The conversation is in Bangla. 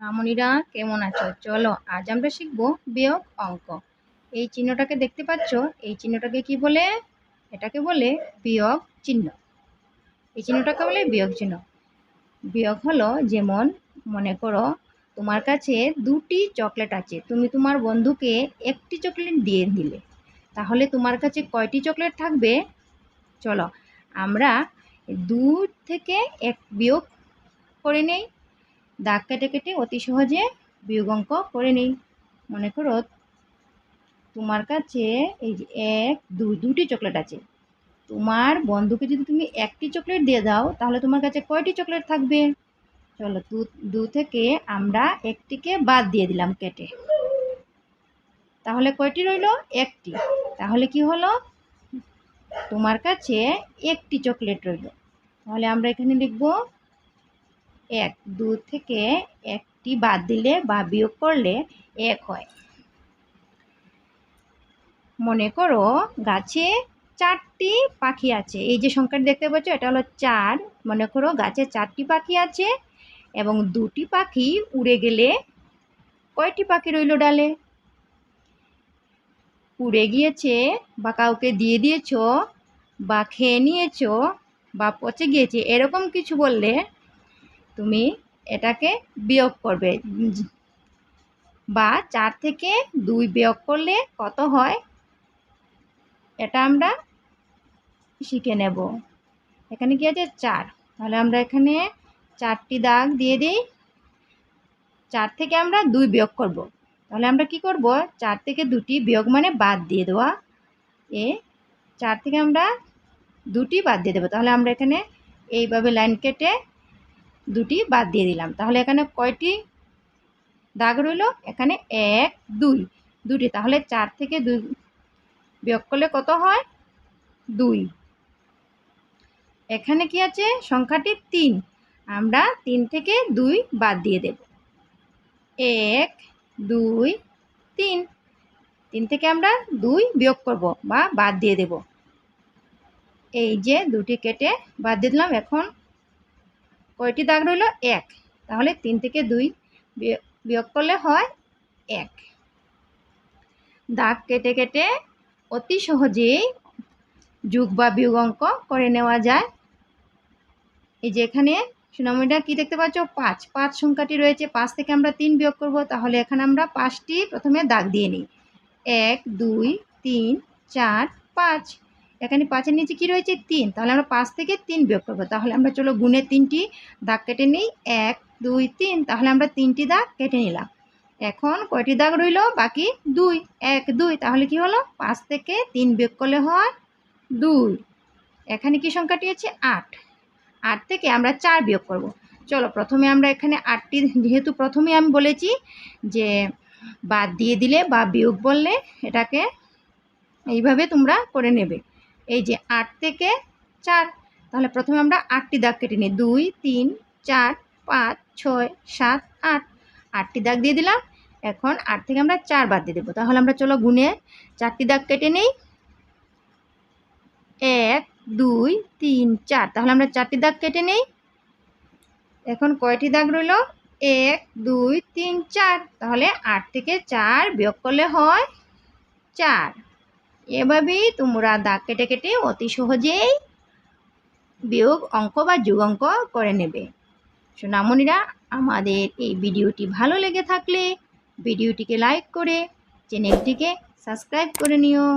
রামণীরা কেমন আছো? চলো, আজ আমরা শিখব বিয়োগ অঙ্ক। এই চিহ্নটাকে দেখতে পাচ্ছ? এই চিহ্নটাকে কি বলে? এটাকে বলে বিয়োগ চিহ্ন। এই চিহ্নটাকে বলে বিয়োগ চিহ্ন। বিয়োগ হলো যেমন, মনে করো তোমার কাছে দুটি চকলেট আছে। তুমি তোমার বন্ধুকে একটি চকলেট দিয়ে দিলে। তাহলে তোমার কাছে কয়টি চকলেট থাকবে? চলো, আমরা দু থেকে এক বিয়োগ করে নেই। দাগ কেটে কেটে অতি সহজে বিয়োগ অঙ্ক করে নিই। মনে করো তোমার কাছে এই যে এক, দুই দুটি চকলেট আছে। তোমার বন্ধুকে যদি তুমি একটি চকলেট দিয়ে দাও, তাহলে তোমার কাছে কয়টি চকলেট থাকবে? চলো দু দু থেকে আমরা একটিকে বাদ দিয়ে দিলাম কেটে। তাহলে কয়টি রইল? একটি। তাহলে কি হলো? তোমার কাছে একটি চকলেট রইল। তাহলে আমরা এখানে লিখব এক, দু থেকে একটি বাদ দিলে বা বিয়োগ করলে এক হয়। মনে করো গাছে চারটি পাখি আছে। এই যে সংখ্যাটি দেখতে পাচ্ছ, এটা হলো চার। মনে করো গাছে চারটি পাখি আছে এবং দুটি পাখি উড়ে গেলে কয়টি পাখি রইল ডালে? উড়ে গিয়েছে বা কাউকে দিয়ে দিয়েছ বা খেয়ে নিয়েছ বা পচে গিয়েছে, এরকম কিছু বললে তুমি এটাকে বিয়োগ করবে। বা চার থেকে দুই বিয়োগ করলে কত হয়? এটা আমরা শিখে নেব। এখানে কি আছে? চার। তাহলে আমরা এখানে চারটি দাগ দিয়ে দিই। চার থেকে আমরা দুই বিয়োগ করব। তাহলে আমরা কি করব? চার থেকে দুটি বিয়োগ মানে বাদ দিয়ে দেওয়া। এ, চার থেকে আমরা দুটি বাদ দিয়ে দেবো। তাহলে আমরা এখানে এইভাবে লাইন কেটে দুটি বাদ দিয়ে দিলাম। তাহলে এখানে কয়টি দাগ রইল? এখানে এক, দুই। দুটি, তাহলে চার থেকে দুই বিয়োগ করলে কত হয়? দুই। এখানে কি আছে? সংখ্যাটি তিন। আমরা তিন থেকে দুই বাদ দিয়ে দেব। এক, দুই, তিন। তিন থেকে আমরা দুই বিয়োগ করব বা বাদ দিয়ে দেব। এই যে দুটি কেটে বাদ দিয়ে দিলাম। এখন কয়টি দাগ রইল? এক। তাহলে তিন থেকে দুই বিয়োগ করলে হয় এক। দাগ কেটে কেটে অতি সহজেই যুগ বা বিয়োগ অঙ্ক করে নেওয়া যায়। এই যে এখানে সুনামীটা কি দেখতে পাচ্ছ? পাঁচ। পাঁচ সংখ্যাটি রয়েছে। পাঁচ থেকে আমরা তিন বিয়োগ করব, তাহলে এখানে আমরা পাঁচটি প্রথমে দাগ দিয়ে নিই। এক, দুই, তিন, চার, পাঁচ। এখানে পাঁচের নিচে কি রয়েছে? তিন। তাহলে আমরা পাঁচ থেকে তিন বিয়োগ করব। তাহলে আমরা চলো গুণে তিনটি দাগ কেটে নিই। এক, দুই, তিন। তাহলে আমরা তিনটি দাগ কেটে নিলাম। এখন কয়টি দাগ রইল? বাকি দুই। এক, দুই। তাহলে কি হলো? পাঁচ থেকে তিন বিয়োগ করলে হয় দুই। এখানে কি সংখ্যাটি আছে আট। আট থেকে আমরা চার বিয়োগ করব। চলো প্রথমে আমরা এখানে আটটি, যেহেতু প্রথমে আমি বলেছি যে বাদ দিয়ে দিলে বা বিয়োগ বললে এটাকে এইভাবে তোমরা করে নেবে। এই যে আট থেকে চার। তাহলে প্রথমে আমরা আটটি দাগ কেটে নিই। দুই, তিন, চার, পাঁচ, ছয়, সাত, আট। আটটি দাগ দিয়ে দিলাম। এখন আট থেকে আমরা চার বাদ দিয়ে দেবো। তাহলে আমরা চলো গুনে চারটি দাগ কেটে নিই। এক, দুই, তিন, চার। তাহলে আমরা চারটি দাগ কেটে নিই। এখন কয়টি দাগ রইল? এক, দুই, তিন, চার। তাহলে আট থেকে চার বিয়োগ করলে হয় চার। এভাবেই তোমরা দাগ কেটে কেটে অতি সহজেই বিয়োগ অঙ্ক বা যুগ অঙ্ক করে নেবে। সোনামণিরা, আমাদের এই ভিডিওটি ভালো লেগে থাকলে ভিডিওটিকে লাইক করে চ্যানেলটিকে সাবস্ক্রাইব করে নিও।